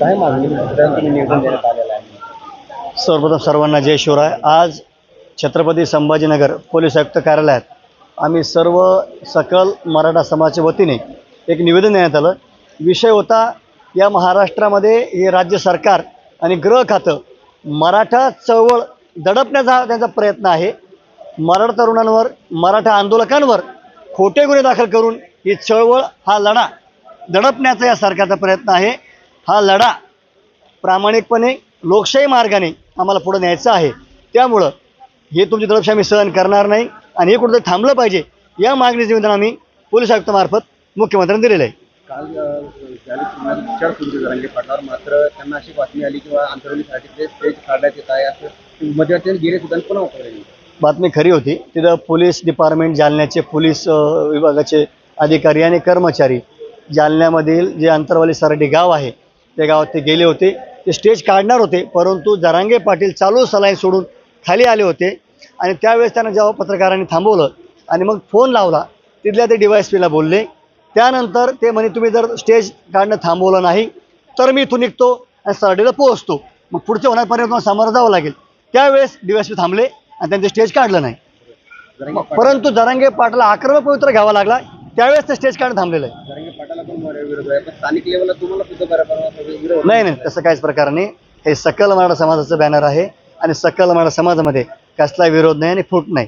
काय मागणी तुम्ही निवेदन देण्यात आलेलं आहे? सर्वप्रथम सर्वांना जय शिवराय. आज छत्रपती संभाजीनगर पोलीस आयुक्त कार्यालयात आम्ही सर्व सकल मराठा समाजाच्या वतीने एक निवेदन देण्यात आलं. विषय होता या महाराष्ट्रामध्ये हे राज्य सरकार आणि गृह खातं मराठा चळवळ दडपण्याचा त्यांचा प्रयत्न आहे. मराठा तरुणांवर मराठा आंदोलकांवर खोटे गुन्हे दाखल करून ही चळवळ हा लढा दडपण्याचा या सरकारचा प्रयत्न आहे. हा लढा प्रामाणिकपणे लोकशाही मार्गाने आम्हाला पुढे न्यायचं आहे. त्यामुळं हे तुमची दडपशाही आम्ही सहन करणार नाही आणि हे कुठेतरी थांबलं पाहिजे या मागणीचं निवेदन आम्ही पोलीस आयुक्तामार्फत मुख्यमंत्र्यांनी दिलेलं आहे. काल ज्यावेळी विचार सुरू जरांगे पाटलावर मात्र त्यांना अशी बातमी आली किंवा आंतरवलीसाठी ते स्टेज काढण्यात येत आहे असं मध्यवर्ती गेले सुद्धा पुन्हा उतरले बातमी खरी होती. तिथं पोलीस डिपार्टमेंट जालन्याचे पोलीस विभागाचे अधिकारी आणि कर्मचारी जालन्यामधील जे अंतरवाली सरडी गाव आहे त्या गावात ते गेले होते. ते स्टेज काढणार होते परंतु जरांगे पाटील चालू सलाईन सोडून खाली आले होते. आणि त्यावेळेस त्यांना जेव्हा पत्रकारांनी थांबवलं आणि मग फोन लावला तिथल्या ते डी पीला बोलले. त्यानंतर ते म्हणे तुम्ही जर स्टेज काढणं थांबवलं नाही तर मी इथून निघतो आणि सरडीला पोहोचतो. मग पुढच्या होण्यापर्यंत मला सामोरं जावं लागेल. त्यावेळेस डी पी थांबले आणि त्यांचे स्टेज काढलं नाही. परंतु जरांगे पाटला आक्रमक पवित्र घ्यावा लागला. त्यावेळेस ते स्टेज काढून थांबलेलं आहे. नाही नाही तसं काहीच प्रकार नाही. हे सकल मराठा समाजाचं बॅनर आहे आणि सकल मराठा समाजामध्ये कसला विरोध नाही आणि फूट नाही.